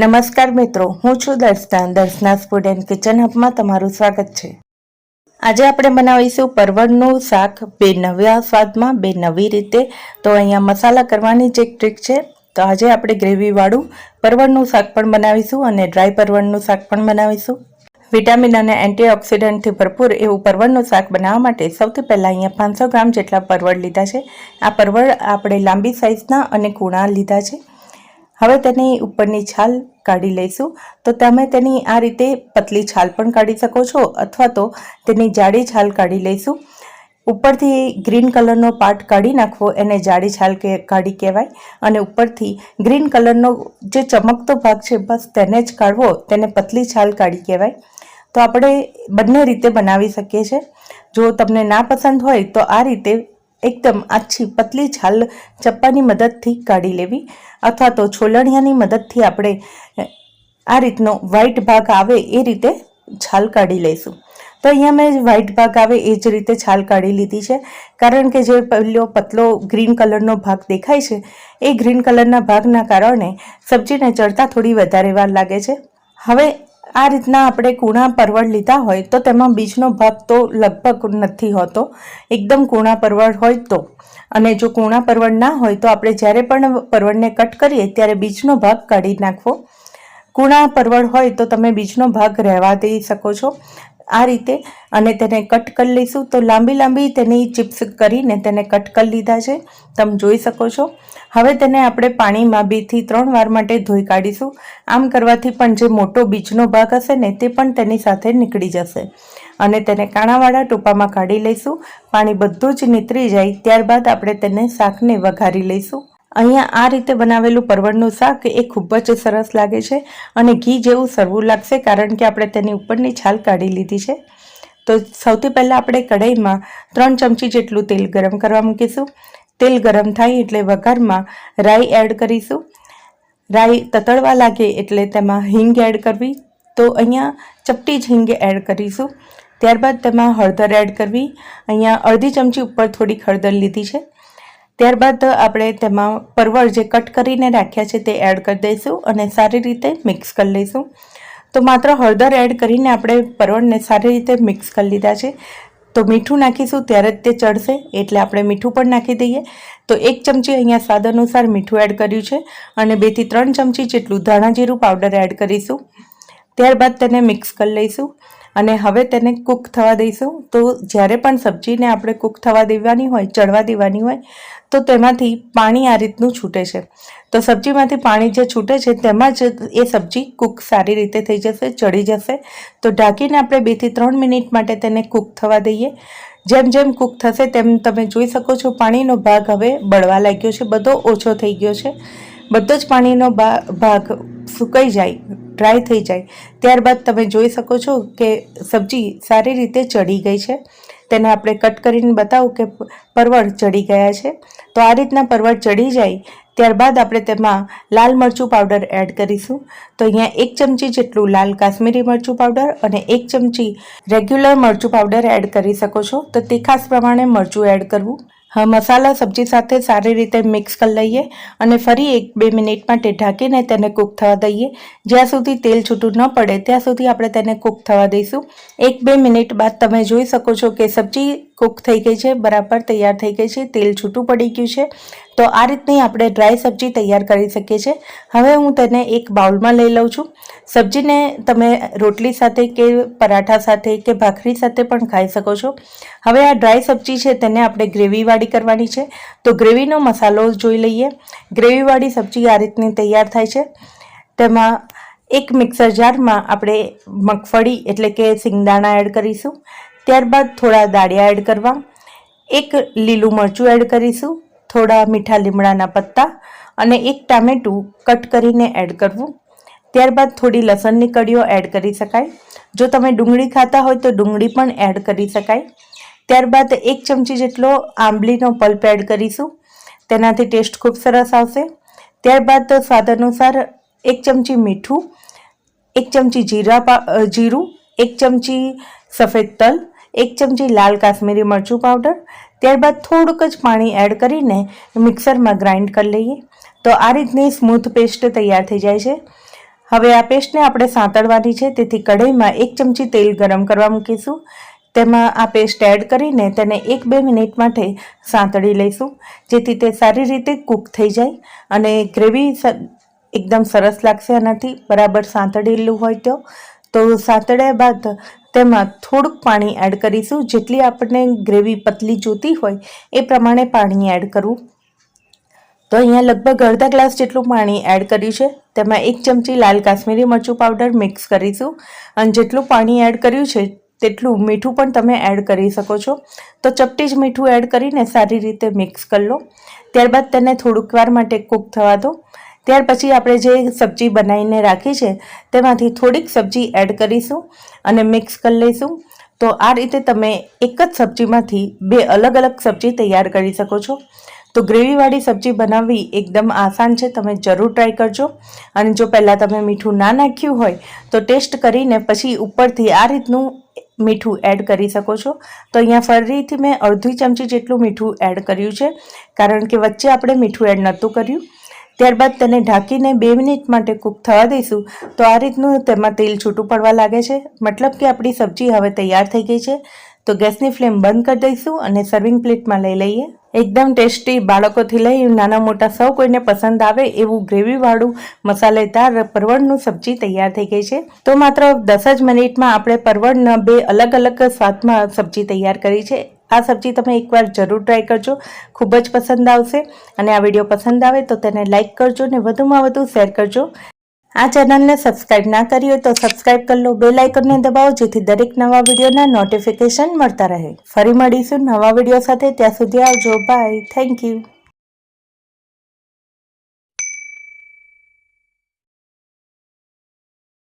નમસ્કાર મિત્રો, હું છું Darshana. Darshana food and kitchen હબમાં તમારું સ્વાગત છે. આજે આપણે બનાવીશું પરવળનું શાક બે નવા સ્વાદમાં, બે નવી રીતે. તો અહીંયા મસાલા કરવાની જ ટ્રીક છે. તો આજે આપણે ગ્રેવીવાળું પરવળનું શાક પણ બનાવીશું અને ડ્રાય પરવળનું શાક પણ બનાવીશું. વિટામિન અને એન્ટીઓક્સિડન્ટથી ભરપૂર એવું પરવળનું શાક બનાવવા માટે સૌથી પહેલાં અહીંયા પાંચસો ગ્રામ જેટલા પરવળ લીધા છે. આ પરવળ આપણે લાંબી સાઇઝના અને કૂણા લીધા છે. હવે તેની ઉપરની છાલ કાઢી લઈશું. તો તમે તેની આ રીતે પતલી છાલ પણ કાઢી શકો છો અથવા તો તેની જાડી છાલ કાઢી લઈશું. ઉપરથી ગ્રીન કલરનો પાર્ટ કાઢી નાખવો, એને જાડી છાલ કે કાઢી કહેવાય. અને ઉપરથી ગ્રીન કલરનો જે ચમકતો ભાગ છે, બસ તેને જ કાઢવો, તેને પતલી છાલ કાઢી કહેવાય. તો આપણે બંને રીતે બનાવી શકીએ છીએ. જો તમને ના પસંદ હોય તો આ રીતે એકદમ આછી પતલી છાલ ચપ્પાની મદદથી કાઢી લેવી અથવા તો છોલણિયાની મદદથી આપણે આ રીતનો વ્હાઈટ ભાગ આવે એ રીતે છાલ કાઢી લઈશું. તો અહીંયા મેં વ્હાઈટ ભાગ આવે એ જ રીતે છાલ કાઢી લીધી છે. કારણ કે જે પહેલો પતલો ગ્રીન કલરનો ભાગ દેખાય છે, એ ગ્રીન કલરના ભાગના કારણે સબ્જીને ચડતા થોડી વધારે વાર લાગે છે. હવે આ રીતના આપણે કૂણા પરવળ લીધા હોય તો તેમાં બીજનો ભાગ તો લગભગ નથી હોતો. એકદમ કૂણા પરવળ હોય તો. અને જો કૂણા પરવળ ના હોય તો આપણે જ્યારે પણ પરવળને કટ કરીએ ત્યારે બીજનો ભાગ કાઢી નાખવો. કૂણા પરવળ હોય તો તમે બીજનો ભાગ રહેવા દઈ શકો છો. આ રીતે અને તેને કટ કરી લઈશું. તો લાંબી લાંબી તેની ચિપ્સ કરીને તેને કટ કરી લીધા છે. તમે જોઈ શકો છો. હવે તેને આપણે પાણીમાં બેથી ત્રણ વાર માટે ધોઈ કાઢીશું. આમ કરવાથી પણ જે મોટો બીજનો ભાગ હશે ને તે પણ તેની સાથે નીકળી જશે. અને તેને કાણાવાળા ટોપામાં કાઢી લઈશું. પાણી બધું જ નીતરી જાય ત્યારબાદ આપણે તેને શાકને વઘારી લઈશું. અહીંયા આ રીતે બનાવેલું પરવળનું શાક એ ખૂબ જ સરસ લાગે છે અને ઘી જેવું સરવું લાગશે કારણ કે આપણે તેની ઉપરની છાલ કાઢી લીધી છે. તો સૌથી પહેલાં આપણે કઢાઈમાં ત્રણ ચમચી જેટલું તેલ ગરમ કરવા મૂકીશું. તેલ ગરમ થાય એટલે વઘારમાં રાઈ એડ કરીશું. રાઈ તતળવા લાગે એટલે તેમાં હિંગ એડ કરવી. તો અહીંયા ચપટી જ હિંગ એડ કરીશું. ત્યારબાદ તેમાં હળદર એડ કરવી. અહીંયા અડધી ચમચી ઉપર થોડીક હળદર લીધી છે. ત્યારબાદ આપણે તેમાં પરવળ જે કટ કરીને રાખ્યા છે તે એડ કરી દઈશું અને સારી રીતે મિક્સ કરી લઈશું. તો માત્ર હળદર એડ કરીને આપણે પરવળને સારી રીતે મિક્સ કરી લીધા છે. તો મીઠું નાખીશું ત્યારે જ તે ચડશે, એટલે આપણે મીઠું પણ નાખી દઈએ. તો એક ચમચી અહીંયા સ્વાદ અનુસાર મીઠું એડ કર્યું છે અને બેથી ત્રણ ચમચી જેટલું ધાણા જીરું પાવડર એડ કરીશું. ત્યારબાદ તેને મિક્સ કરી લઈશું. અને હવે તેને કૂક થવા દઈશું. તો જ્યારે પણ સબ્જીને આપણે કૂક થવા દેવાની હોય, ચડવા દેવાની હોય, તો તેમાંથી પાણી આ રીતનું છૂટે છે. તો સબ્જીમાંથી પાણી જે છૂટે છે, તેમાં જ એ સબ્જી કૂક સારી રીતે થઈ જશે, ચડી જશે. તો ઢાંકીને આપણે બેથી ત્રણ મિનિટ માટે તેને કૂક થવા દઈએ. જેમ જેમ કૂક થશે, તેમ તમે જોઈ શકો છો પાણીનો ભાગ હવે બળવા લાગ્યો છે, બધો ઓછો થઈ ગયો છે. બધો જ પાણીનો ભાગ સુકાઈ જાય. ડ્રાય થઈ જાય. ત્યારબાદ તમે જોઈ શકો છો કે સબ્જી સારી રીતે ચડી ગઈ છે. તેને આપણે કટ કરીને બતાવું કે પરવળ ચડી ગયા છે. તો આ રીતના પરવળ ચડી જાય, ત્યારબાદ આપણે તેમાં લાલ મરચું પાવડર એડ કરીશું. તો અહીંયા એક ચમચી જેટલું લાલ કાશ્મીરી મરચું પાવડર અને એક ચમચી રેગ્યુલર મરચું પાવડર એડ કરી શકો છો. તો તે ખાસ પ્રમાણે મરચું એડ કરવું. મસાલા, સબ્જી સાથે સારી રીતે મિક્સ કરી લઈએ અને ફરી એક બે મિનિટ માટે ઢાંકીને તેને કૂક થવા દઈએ. જ્યાં સુધી તેલ છૂટું ન પડે, ત્યાં સુધી આપણે તેને કૂક થવા દઈશું. એક બે મિનિટ બાદ તમે જોઈ શકો છો કે સબ્જી કૂક થઈ ગઈ છે, બરાબર તૈયાર થઈ ગઈ છે, તેલ છૂટું પડી ગયું છે. તો આ રીતની આપણે ડ્રાય સબ્જી તૈયાર કરી શકીએ છીએ. હવે હું તેને એક બાઉલમાં લઈ લઉં છું. સબ્જીને તમે રોટલી સાથે કે પરાઠા સાથે કે ભાખરી સાથે પણ ખાઈ શકો છો. હવે આ ડ્રાય સબ્જી છે તેને આપણે ગ્રેવીવાળી કરવાની છે. તો ગ્રેવીનો મસાલો જોઈ લઈએ. ગ્રેવીવાળી સબ્જી આ રીતની તૈયાર થાય છે. તેમાં એક મિક્સર જારમાં આપણે મગફળી એટલે કે સિંગદાણા એડ કરીશું. ત્યારબાદ થોડા દાળિયા એડ કરવા, એક લીલું મરચું એડ કરીશું, થોડા મીઠા લીમડાના પત્તા અને એક ટામેટું કટ કરીને એડ કરવું. ત્યારબાદ થોડી લસણની કડીઓ એડ કરી શકાય. જો તમે ડુંગળી ખાતા હોય તો ડુંગળી પણ એડ કરી શકાય. ત્યારબાદ એક ચમચી જેટલો આંબલીનો પલ્પ એડ કરીશું. તેનાથી ટેસ્ટ ખૂબ સરસ આવશે. ત્યારબાદ સ્વાદ અનુસાર એક ચમચી મીઠું, એક ચમચી જીરા જીરું, એક ચમચી સફેદ તલ એક ચમચી લાલ કાશ્મીરી મરચું પાવડર ત્યારબાદ થોડુંક જ પાણી એડ કરીને મિક્સરમાં ગ્રાઇન્ડ કરી લઈએ. તો આ રીતની સ્મૂથ પેસ્ટ તૈયાર થઈ જાય છે. હવે આ પેસ્ટને આપણે સાંતળવાની છે, તેથી કઢાઈમાં એક ચમચી તેલ ગરમ કરવા મૂકીશું. તેમાં આ પેસ્ટ એડ કરીને તેને એક બે મિનિટ માટે સાંતળી લઈશું, જેથી તે સારી રીતે કૂક થઈ જાય અને ગ્રેવી એકદમ સરસ લાગશે આનાથી. બરાબર સાંતળેલું હોય તો. તો સાંતળ્યા બાદ તેમાં થોડુંક પાણી એડ કરીશું. જેટલી આપણને ગ્રેવી પતલી જોતી હોય એ પ્રમાણે પાણી એડ કરવું. તો અહીંયા લગભગ અડધા ગ્લાસ જેટલું પાણી એડ કર્યું છે. તેમાં એક ચમચી લાલ કાશ્મીરી મરચું પાવડર મિક્સ કરીશું. અને જેટલું પાણી એડ કર્યું છે, તેટલું મીઠું પણ તમે એડ કરી શકો છો. તો ચપટી જ મીઠું એડ કરીને સારી રીતે મિક્સ કરી લો. ત્યારબાદ તેને થોડુંક વાર માટે કૂક થવા દો. ત્યાર પછી આપણે જે સબ્જી બનાવીને રાખી છે, તેમાંથી થોડીક સબ્જી એડ કરીશું અને મિક્સ કરી લઈશું. તો આ રીતે તમે એક જ સબ્જીમાંથી બે અલગ અલગ સબ્જી તૈયાર કરી શકો છો. તો ગ્રેવીવાળી સબ્જી બનાવવી એકદમ આસાન છે, તમે જરૂર ટ્રાય કરજો. અને જો પહેલાં તમે મીઠું ના નાખ્યું હોય, તો ટેસ્ટ કરીને પછી ઉપરથી આ રીતનું મીઠું એડ કરી શકો છો. તો અહીંયા ફરીથી મેં અડધી ચમચી જેટલું મીઠું એડ કર્યું છે, કારણ કે વચ્ચે આપણે મીઠું એડ નહોતું કર્યું. ત્યારબાદ તેને ઢાંકીને બે મિનિટ માટે કૂક થવા દઈશું. તો આ રીતનું તેમાં તેલ છૂટું પડવા લાગે છે. મતલબ કે આપણી સબ્જી હવે તૈયાર થઈ ગઈ છે. તો ગેસની ફ્લેમ બંધ કરી દઈશું અને સર્વિંગ પ્લેટમાં લઈ લઈએ. એકદમ ટેસ્ટી બાળકોથી લઈ નાના મોટા સૌ કોઈને પસંદ આવે એવું ગ્રેવીવાળું મસાલેદાર પરવળનું સબ્જી તૈયાર થઈ ગઈ છે. તો માત્ર દસ જ મિનિટમાં આપણે પરવળના બે અલગ અલગ સ્વાદમાં સબ્જી તૈયાર કરી છે. આ સબ્જી તમે એકવાર જરૂર ટ્રાય કરજો. ખૂબ જ પસંદ આવશે. અને આ વીડિયો પસંદ આવે તો તેને લાઇક કરજો ને વધુમાં વધુ શેર કરજો. આ ચેનલને સબસ્ક્રાઇબ ના કરી હોય તો સબસ્ક્રાઇબ કરી લો. બેલ આઇકનને દબાવો જેથી દરેક નવા વિડીયોના નોટિફિકેશન મળતા રહે. ફરી મળીશું નવા વીડિયો સાથે. ત્યાં સુધી આવજો. Bye thank you